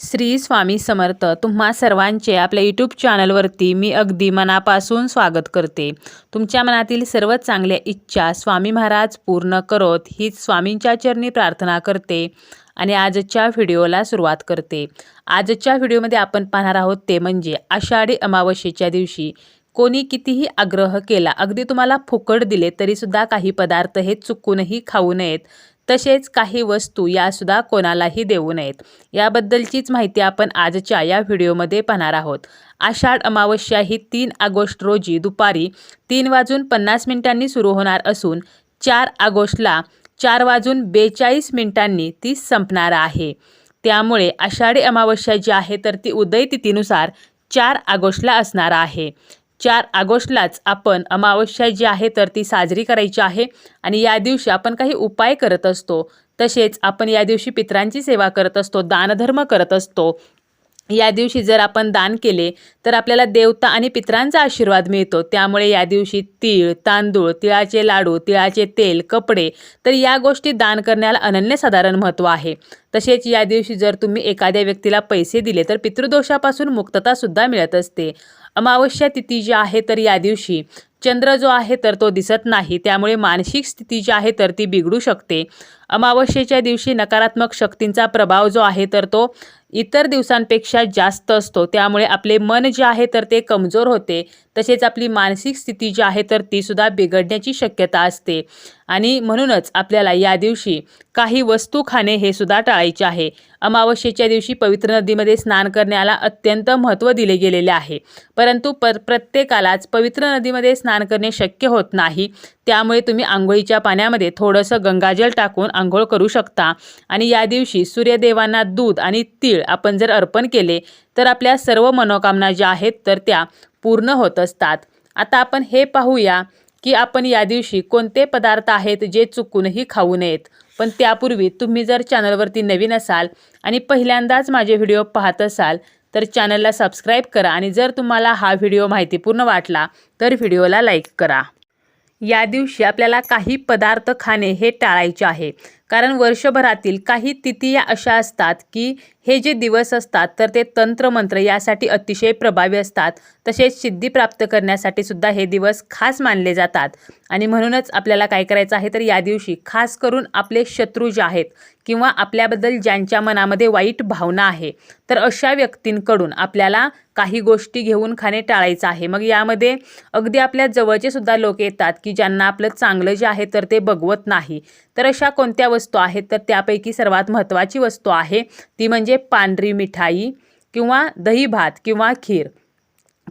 श्री स्वामी समर्थ तुम्हा सर्वांचे आपल्या यूट्यूब चॅनलवरती मी अगदी मनापासून स्वागत करते. तुमच्या मनातील सर्व चांगल्या इच्छा स्वामी महाराज पूर्ण करोत हीच स्वामींच्या चरणी प्रार्थना करते आणि आजच्या व्हिडिओला सुरुवात करते. आजच्या व्हिडिओमध्ये आपण पाहणार आहोत ते म्हणजे आषाढी अमावस्येच्या दिवशी कोणी कितीही आग्रह केला अगदी तुम्हाला फुकट दिले तरीसुद्धा काही पदार्थ हे चुकूनही खाऊ नयेत. तसेच काही वस्तू यासुद्धा कोणालाही देऊ नयेत. याबद्दलचीच माहिती आपण आजच्या या व्हिडिओमध्ये पाहणार आहोत. आषाढ अमावस्या ही तीन ऑगस्ट रोजी दुपारी तीन वाजून पन्नास मिनिटांनी सुरू होणार असून चार ऑगस्टला चार वाजून बेचाळीस मिनिटांनी ती संपणार आहे. त्यामुळे आषाढी अमावस्या जी आहे तर ती उदय तिथीनुसार चार ऑगस्टला असणार आहे. चार ऑगस्टलाच आपण अमावस्या जी आहे तर ती साजरी करायची आहे. आणि या दिवशी आपण काही उपाय करत असतो. तसेच आपण या दिवशी पितरांची सेवा करत असतो दानधर्म करत असतो. या दिवशी जर आपण दान केले तर आपल्याला देवता आणि पितरांचा आशीर्वाद मिळतो. त्यामुळे या दिवशी तीळ तांदूळ तिळाचे लाडू तिळाचे तेल कपडे तर या गोष्टी दान करण्याला अनन्यसाधारण महत्त्व आहे. तसेच या दिवशी जर तुम्ही एखाद्या व्यक्तीला पैसे दिले तर पितृदोषापासून मुक्ततासुद्धा मिळत असते. अमावस्या तिथी जी आहे तर या दिवशी चंद्र जो आहे तर तो दिसत नाही. त्यामुळे मानसिक स्थिती जी आहे तर ती बिघडू शकते. अमावस्येच्या दिवशी नकारात्मक शक्तींचा प्रभाव जो आहे तर तो इतर दिवसांपेक्षा जास्त असतो. त्यामुळे आपले मन जे आहे तर ते कमजोर होते. तसेच आपली मानसिक स्थिती जी आहे तर तीसुद्धा बिघडण्याची शक्यता असते. आणि म्हणूनच आपल्याला या दिवशी काही वस्तू खाणे हे सुद्धा टाळायचे आहे. अमावस्येच्या दिवशी पवित्र नदीमध्ये स्नान करण्याला अत्यंत महत्त्व दिले गेलेले आहे. परंतु पर प्रत्येकालाच पवित्र नदीमध्ये स्नान करणे शक्य होत नाही. त्यामुळे तुम्ही आंघोळीच्या पाण्यामध्ये थोडंसं गंगाजल टाकून आंघोळ करू शकता. आणि या दिवशी सूर्यदेवांना दूध आणि तीळ आपण जर अर्पण केले तर आपल्या सर्व मनोकामना ज्या आहेत तर त्या पूर्ण होत असतात. आता आपण हे पाहूया. की आपण या दिवशी कोणते पदार्थ आहेत जे चुकूनही खाऊ नयेत. पण त्यापूर्वी तुम्ही जर चॅनलवरती नवीन असाल आणि पहिल्यांदाच माझे व्हिडिओ पाहत असाल तर चॅनलला सबस्क्राईब करा आणि जर तुम्हाला हा व्हिडिओ माहितीपूर्ण वाटला तर व्हिडिओला लाईक करा. या दिवशी आपल्याला काही पदार्थ खाणे हे टाळायचे आहे. कारण वर्षभरातील काही तिथी या अशा असतात की हे जे दिवस असतात तर ते तंत्रमंत्र यासाठी अतिशय प्रभावी असतात. तसेच सिद्धी प्राप्त करण्यासाठी सुद्धा हे दिवस खास मानले जातात. आणि म्हणूनच आपल्याला काय करायचं आहे तर या दिवशी खास करून आपले शत्रू जे आहेत किंवा आपल्याबद्दल ज्यांच्या मनामध्ये वाईट भावना आहे तर अशा व्यक्तींकडून आपल्याला काही गोष्टी घेऊन खाणे टाळायचं आहे. मग यामध्ये अगदी आपल्या जवळचे सुद्धा लोक येतात की ज्यांना आपलं चांगलं जे आहे तर ते बघवत नाही. तर अशा कोणत्या वस्तू आहेत तर त्यापैकी सर्वात महत्त्वाची वस्तू आहे ती म्हणजे पांढरी मिठाई किंवा दही भात किंवा खीर.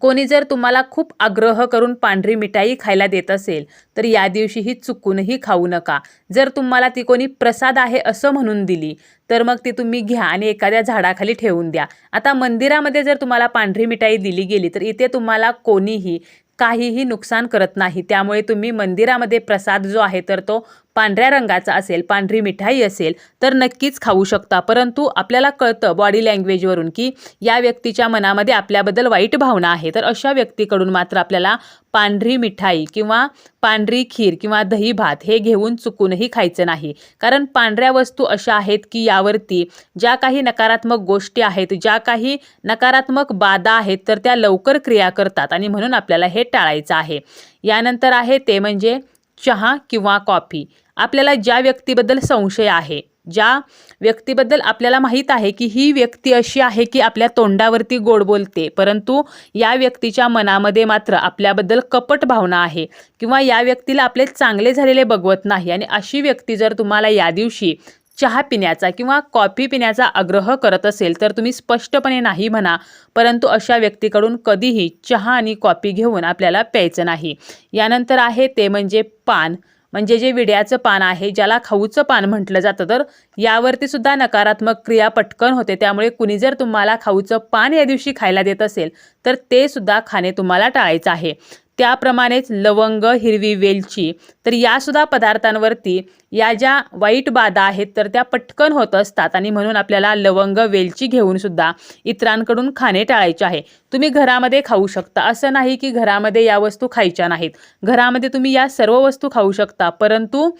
कोणी जर तुम्हाला खूप आग्रह करून पांढरी मिठाई खायला देत असेल तर या दिवशी ही चुकूनही खाऊ नका. जर तुम्हाला ती कोणी प्रसाद आहे असं म्हणून दिली तर मग ती तुम्ही घ्या आणि एखाद्या झाडाखाली ठेवून द्या. आता मंदिरामध्ये जर तुम्हाला पांढरी मिठाई दिली गेली तर इथे तुम्हाला कोणीही काहीही नुकसान करत नाही. त्यामुळे तुम्ही मंदिरामध्ये प्रसाद जो आहे तर तो पांढऱ्या रंगाचा असेल पांढरी मिठाई असेल तर नक्कीच खाऊ शकता. परंतु आपल्याला कळतं बॉडी लँग्वेजवरून की या व्यक्तीच्या मनामध्ये आपल्याबद्दल वाईट भावना आहे. तर अशा व्यक्तीकडून मात्र आपल्याला पांढरी मिठाई किंवा पांढरी खीर किंवा दही भात हे घेऊन चुकूनही खायचं नाही. कारण पांढऱ्या वस्तू अशा आहेत की यावरती ज्या काही नकारात्मक गोष्टी आहेत ज्या काही नकारात्मक बाधा आहेत तर त्या लवकर क्रिया करतात आणि म्हणून आपल्याला हे टाळायचं आहे. यानंतर आहे ते म्हणजे चहा किंवा कॉफी. आपल्याला ज्या व्यक्तीबद्दल संशय आहे ज्या व्यक्तीबद्दल आपल्याला माहीत आहे की ही व्यक्ती अशी आहे की आपल्या तोंडावरती गोड बोलते परंतु या व्यक्तीच्या मनामध्ये मात्र आपल्याबद्दल कपट भावना आहे किंवा या व्यक्तीला आपले चांगले झालेले बघवत नाही आणि अशी व्यक्ती जर तुम्हाला या दिवशी चहा पिण्याचा किंवा कॉफी पिण्याचा आग्रह करत असेल तर तुम्ही स्पष्टपणे नाही म्हणा परंतु अशा व्यक्तीकडून कधीही चहा आणि कॉफी घेऊन आपल्याला प्यायचं नाही. यानंतर आहे ते म्हणजे पान. म्हणजे जे विड्याचं पान आहे ज्याला खाऊचं पान म्हटलं जातं तर यावरती सुद्धा नकारात्मक क्रिया पटकन होते. त्यामुळे कुणी जर तुम्हाला खाऊचं पान या दिवशी खायला देत असेल तर ते सुद्धा खाणे तुम्हाला टाळायचं आहे. त्याप्रमाणेच लवंग हिरवी वेलची तर यासुद्धा पदार्थांवरती या ज्या वाईट बाधा आहेत तर त्या पटकन होत असतात. आणि म्हणून आपल्याला लवंग वेलची घेऊन सुद्धा इतरांकडून खाणे टाळायचे आहे. तुम्ही घरामध्ये खाऊ शकता. असं नाही की घरामध्ये या वस्तू खायच्या नाहीत. घरामध्ये तुम्ही या सर्व वस्तू खाऊ शकता. परंतु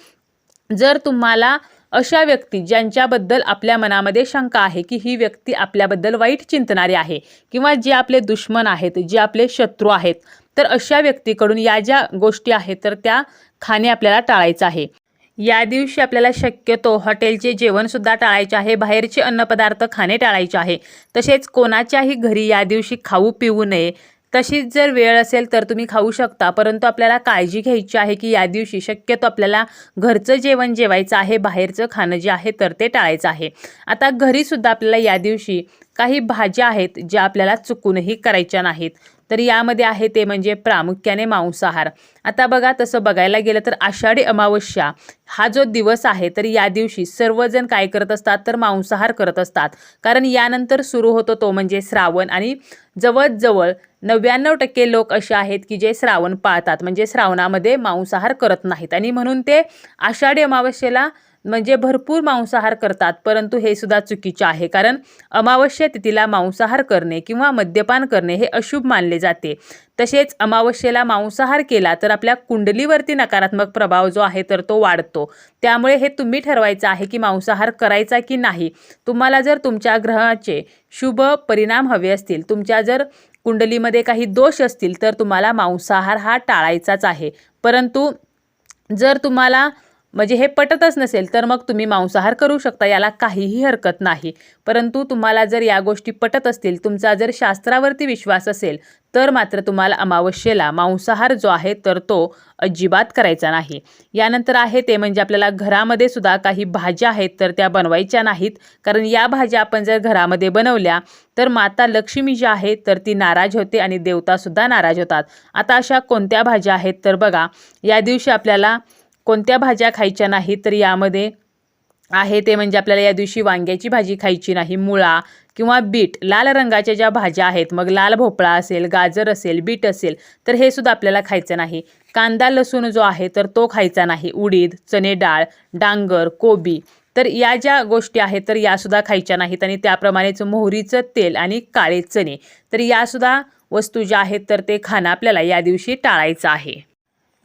जर तुम्हाला अशा व्यक्ती ज्यांच्याबद्दल आपल्या मनामध्ये शंका आहे की ही व्यक्ती आपल्याबद्दल वाईट चिंतणारी आहे किंवा जे आपले दुश्मन आहेत जे आपले शत्रू आहेत तर अशा व्यक्तीकडून या ज्या गोष्टी आहेत तर त्या खाणे आपल्याला टाळायचं आहे. या दिवशी आपल्याला शक्यतो हॉटेलचे जेवणसुद्धा टाळायचे आहे बाहेरचे अन्नपदार्थ खाणे टाळायचे आहे. तसेच कोणाच्याही घरी या दिवशी खाऊ पिऊ नये. तशीच जर वेळ असेल तर तुम्ही खाऊ शकता परंतु आपल्याला काळजी घ्यायची आहे की या दिवशी शक्यतो आपल्याला घरचं जेवण जेवायचं आहे बाहेरचं खाणं जे आहे तर ते टाळायचं आहे. आता घरीसुद्धा आपल्याला या दिवशी काही भाज्या आहेत ज्या आपल्याला चुकूनही करायच्या नाहीत. तर यामध्ये आहे ते म्हणजे प्रामुख्याने मांसाहार. आता बघा तसं बघायला गेलं तर आषाढी अमावस्या हा जो दिवस आहे तर या दिवशी सर्वजण काय करत असतात? तर मांसाहार करत असतात. कारण यानंतर सुरू होतो तो म्हणजे श्रावण आणि जवळजवळ नव्याण्णव टक्के लोक असे आहेत की जे श्रावण पाळतात. म्हणजे श्रावणामध्ये मांसाहार करत नाहीत. आणि म्हणून ते आषाढी अमावस्येला म्हणजे भरपूर मांसाहार करतात परंतु हे सुद्धा चुकीचे आहे. कारण अमावस्या तिथीला मांसाहार करणे किंवा मद्यपान करणे हे अशुभ मानले जाते. तसेच अमावस्येला मांसाहार केला तर आपल्या कुंडलीवरती नकारात्मक प्रभाव जो आहे तर तो वाढतो. त्यामुळे हे तुम्ही ठरवायचं आहे की मांसाहार करायचा की नाही. तुम्हाला जर तुमच्या ग्रहाचे शुभ परिणाम हवे असतील तुमच्या जर कुंडलीमध्ये काही दोष असतील तर तुम्हाला मांसाहार हा टाळायचाच आहे. परंतु जर तुम्हाला म्हणजे हे पटतच नसेल तर मग तुम्ही मांसाहार करू शकता याला काहीही हरकत नाही. परंतु तुम्हाला जर या गोष्टी पटत असतील तुमचा जर शास्त्रावरती विश्वास असेल तर मात्र तुम्हाला अमावस्येला मांसाहार जो आहे तर तो अजिबात करायचा नाही. यानंतर आहे ते म्हणजे आपल्याला घरामध्ये सुद्धा काही भाज्या आहेत तर त्या बनवायच्या नाहीत. कारण या भाज्या आपण जर घरामध्ये बनवल्या तर माता लक्ष्मी जी आहे तर ती नाराज होते आणि देवतासुद्धा नाराज होतात. आता अशा कोणत्या भाज्या आहेत तर बघा या दिवशी आपल्याला कोणत्या भाज्या खायच्या नाहीत तर यामध्ये आहे ते म्हणजे आपल्याला या दिवशी वांग्याची भाजी खायची नाही मुळा किंवा बीट. लाल रंगाच्या ज्या भाज्या आहेत मग लाल भोपळा असेल गाजर असेल बीट असेल तर हे सुद्धा आपल्याला खायचं नाही. कांदा लसूण जो आहे तर तो खायचा नाही. उडीद चणे डाळ डांगर कोबी. तर या ज्या गोष्टी आहेत तर यासुद्धा खायच्या नाहीत आणि त्याप्रमाणेच मोहरीचं तेल आणि काळे चणे. तर यासुद्धा वस्तू ज्या आहेत तर ते खाणं आपल्याला या दिवशी टाळायचं आहे.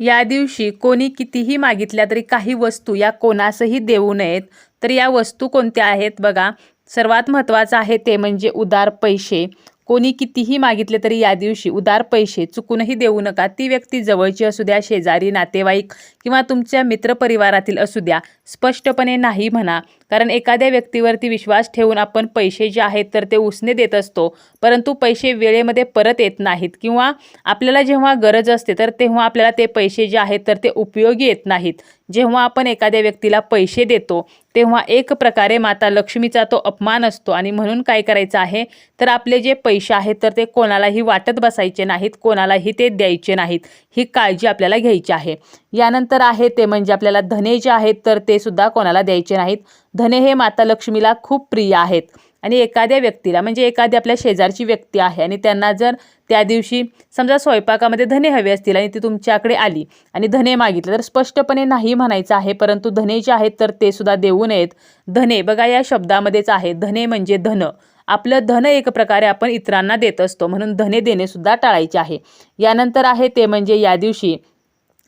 या दिवशी कोणी कितीही मागितल्या तरी काही वस्तू या कोणासही देऊ नयेत. तर या वस्तू कोणत्या आहेत बघा. सर्वात महत्त्वाचं आहे ते म्हणजे उदार पैसे. कोणी कितीही मागितले तरी या दिवशी उदार पैसे चुकूनही देऊ नका. ती व्यक्ती जवळची असू द्या शेजारी नातेवाईक किंवा तुमच्या मित्रपरिवारातील असू द्या स्पष्टपणे नाही म्हणा. कारण एखाद्या व्यक्तीवरती विश्वास ठेवून आपण पैसे जे आहेत तर ते उसने देत असतो. परंतु पैसे वेळेमध्ये परत येत नाहीत किंवा आपल्याला जेव्हा गरज असते तर तेव्हा आपल्याला ते पैसे जे आहेत तर ते उपयोगी येत नाहीत. जेव्हा आपण एखाद्या व्यक्तीला पैसे देतो तेव्हा एक प्रकारे माता लक्ष्मीचा तो अपमान असतो. आणि म्हणून काय करायचं आहे? तर आपले जे पैसे आहेत तर ते कोणालाही वाटत बसायचे नाहीत कोणालाही ते द्यायचे नाहीत. ही काळजी आपल्याला घ्यायची आहे. यानंतर आहे ते म्हणजे आपल्याला धने जे आहेत तर ते सुद्धा कोणाला द्यायचे नाहीत. धने हे माता लक्ष्मीला खूप प्रिय आहेत. आणि एखाद्या व्यक्तीला म्हणजे एखादी आपल्या शेजारची व्यक्ती आहे आणि त्यांना जर त्या दिवशी समजा स्वयंपाकामध्ये धने हवे असतील आणि ती तुमच्याकडे आली आणि धने मागितले तर स्पष्टपणे नाही म्हणायचं आहे परंतु धने जे आहेत तर ते सुद्धा देऊ नयेत. धने बघा या शब्दामध्येच आहे धने म्हणजे धन. आपलं धन एक प्रकारे आपण इतरांना देत असतो म्हणून धने देणे सुद्धा टाळायचे आहे. यानंतर आहे ते म्हणजे या दिवशी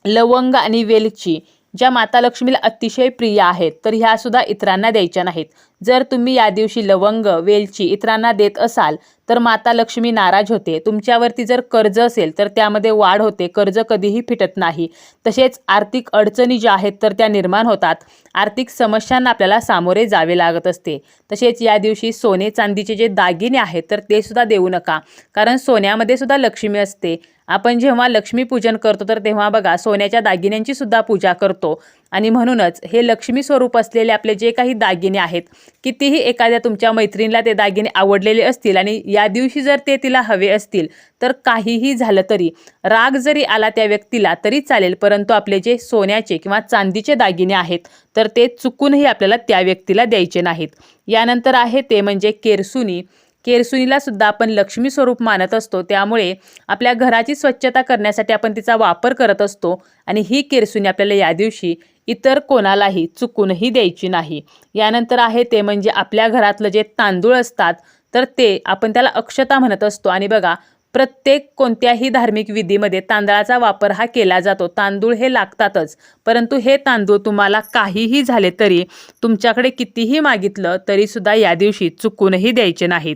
लवंग आणि वेलची. ज्या माता लक्ष्मीला अतिशय प्रिय आहेत तर ह्या सुद्धा इतरांना द्यायच्या नाहीत. जर तुम्ही या दिवशी लवंग वेलची इतरांना देत असाल तर माता लक्ष्मी नाराज होते. तुमच्यावरती जर कर्ज असेल तर त्यामध्ये वाढ होते. कर्ज कधीही फिटत नाही. तसेच आर्थिक अडचणी ज्या आहेत तर त्या निर्माण होतात. आर्थिक समस्यांना आपल्याला सामोरे जावे लागत असते. तसेच या दिवशी सोने चांदीचे जे दागिने आहेत तर ते सुद्धा देऊ नका. कारण सोन्यामध्ये सुद्धा लक्ष्मी असते. आपण जेव्हा लक्ष्मीपूजन करतो तर तेव्हा बघा सोन्याच्या दागिन्यांची सुद्धा पूजा करतो. आणि म्हणूनच हे लक्ष्मी स्वरूप असलेले आपले जे काही दागिने आहेत कितीही एखाद्या तुमच्या मैत्रिणीला ते दागिने आवडलेले असतील आणि या दिवशी जर ते तिला हवे असतील तर काहीही झालं तरी राग जरी आला त्या व्यक्तीला तरी चालेल. परंतु आपले जे सोन्याचे किंवा चांदीचे दागिने आहेत तर ते चुकूनही आपल्याला त्या व्यक्तीला द्यायचे नाहीत. यानंतर आहे ते म्हणजे केरसुनी. केरसुनीला सुद्धा आपण लक्ष्मी स्वरूप मानत असतो. त्यामुळे आपल्या घराची स्वच्छता करण्यासाठी आपण तिचा वापर करत असतो. आणि ही केरसुनी आपल्याला या दिवशी इतर कोणालाही चुकूनही द्यायची नाही. यानंतर आहे ते म्हणजे आपल्या घरातलं जे तांदूळ असतात तर ते आपण त्याला अक्षता म्हणत असतो. आणि बघा प्रत्येक कोणत्याही धार्मिक विधीमध्ये तांदळाचा वापर हा केला जातो. तांदूळ हे लागतातच. परंतु हे तांदूळ तुम्हाला काहीही झाले तरी तुमच्याकडे कितीही मागितलं तरीसुद्धा या दिवशी चुकूनही द्यायचे नाहीत.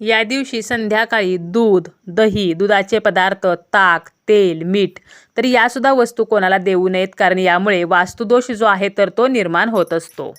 या दिवशी संध्याकाळी दूध दही दुधाचे पदार्थ ताक तेल मीठ तर यासुद्धा वस्तू कोणाला देऊ नयेत कारण यामुळे वास्तुदोष जो आहे तर तो निर्माण होत असतो.